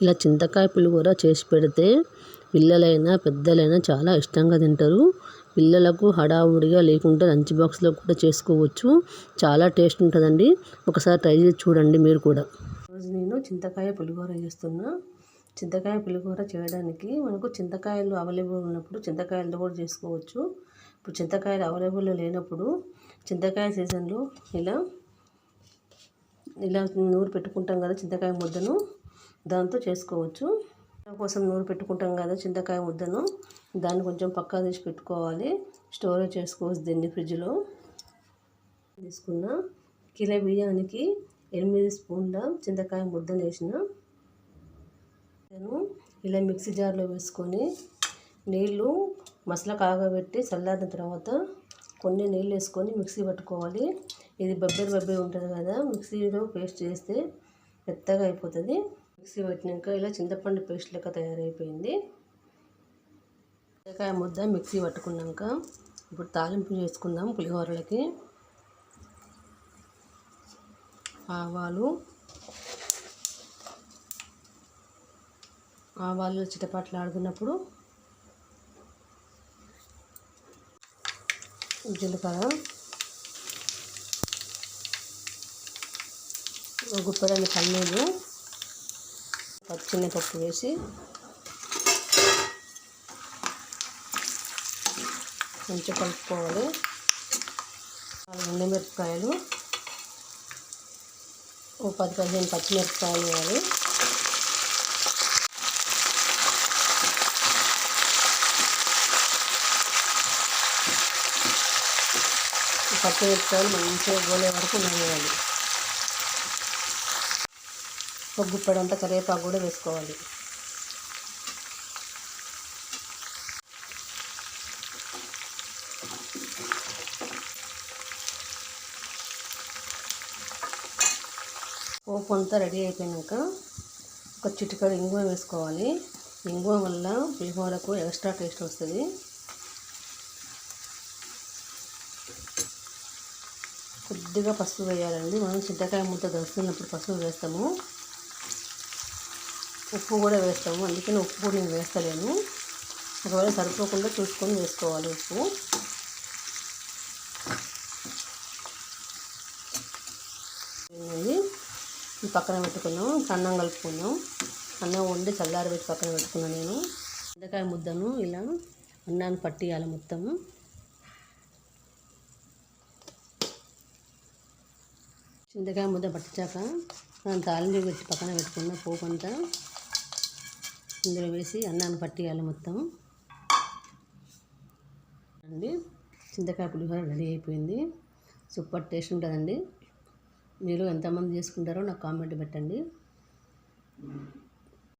ఇలా చింతకాయ పులిహోర చేసి పెడితే పిల్లలైనా పెద్దలైనా చాలా ఇష్టంగా తింటారు. పిల్లలకు హడావుడిగా లేకుండా లంచ్ బాక్స్లో కూడా చేసుకోవచ్చు. చాలా టేస్ట్ ఉంటుందండి. ఒకసారి ట్రై చేసి చూడండి మీరు కూడా. రోజు నేను చింతకాయ పులిహోర చేస్తున్నా. చింతకాయ పులిహోర చేయడానికి మనకు చింతకాయలు అవైలబుల్ ఉన్నప్పుడు చింతకాయలతో కూడా చేసుకోవచ్చు. ఇప్పుడు చింతకాయలు అవైలబుల్లో లేనప్పుడు చింతకాయ సీజన్లో ఇలా ఇలా నూరు పెట్టుకుంటాం కదా చింతకాయ ముద్దను. దాంతో చేసుకోవచ్చు. కోసం నూరు పెట్టుకుంటాం కదా చింతకాయ ముద్దను. దాన్ని కొంచెం పక్కా తీసి పెట్టుకోవాలి. స్టోరేజ్ చేసుకోవచ్చు దీన్ని ఫ్రిడ్జ్లో. తీసుకున్న. కిలో బియ్యానికి ఎనిమిది స్పూన్ల చింతకాయ ముద్దను వేసిన. నేను ఇలా మిక్సీ జార్లో వేసుకొని నీళ్ళు మసాలా కాగబెట్టి చల్లారిన తర్వాత కొన్ని నీళ్ళు వేసుకొని మిక్సీ పట్టుకోవాలి. ఇది బొబ్బరి బొబ్బరి ఉంటుంది కదా మిక్సీలో పేస్ట్ చేస్తే మెత్తగా అయిపోతుంది. మిక్సీ పట్టినాక ఇలా చింతపండు పేస్ట్ లెక్క తయారైపోయింది. చింతకాయ ముద్ద మిక్సీ పట్టుకున్నాక ఇప్పుడు తాలింపు చేసుకుందాం పులిహోరలకి. ఆవాలు ఆవాలు చిటపాట్లు ఆడుతున్నప్పుడు జీలకర్ర గుప్పెడని పల్లీలు పచ్చెనపప్పు వేసి కొంచెం కలుపుకోవాలి. ఎండుమిరపకాయలు ఓ పది పదిహేను పచ్చిమిరపకాయలు వేయాలి. పచ్చిమిరపకాయలు మంచిగా గోలే వరకు వేయాలి ఒక గుప్పెడంతా కరివేపాకు కూడా వేసుకోవాలి. పోపు అంతా రెడీ అయిపోయాక ఒక చిటికడ ఇంగువ వేసుకోవాలి. ఇంగువ వల్ల పులిహోరకు ఎక్స్ట్రా టేస్ట్ వస్తుంది. కొద్దిగా పసుపు వేయాలండి. మనం చింతకాయ ముద్ద దస్తున్నప్పుడు పసుపు వేస్తాము. ఉప్పు కూడా వేస్తాము. అందుకని ఉప్పు కూడా నేను వేస్తలేను. ఒకవేళ సరిపోకుండా చూసుకొని వేసుకోవాలి ఉప్పు. పక్కన పెట్టుకున్నాం. అన్నం కలుపుకున్నాం. అన్నం వండి చల్లారి పెట్టి పక్కన పెట్టుకున్నాను నేను. చింతకాయ ముద్దను ఇలా అన్నాన్ని పట్టియాలి మొత్తము చింతకాయ ముద్ద పట్టించాక దాని తాలింపు పెట్టి పక్కన పెట్టుకున్న పోపు అంతా ఇందులో వేసి అన్నాన్ని పట్టియాలి మొత్తం. అండి చింతకాయ పులిహోర రెడీ అయిపోయింది. సూపర్ టేస్ట్ ఉంటుందండి. మీరు ఎంతమంది చేసుకుంటారో నాకు కామెంట్ పెట్టండి.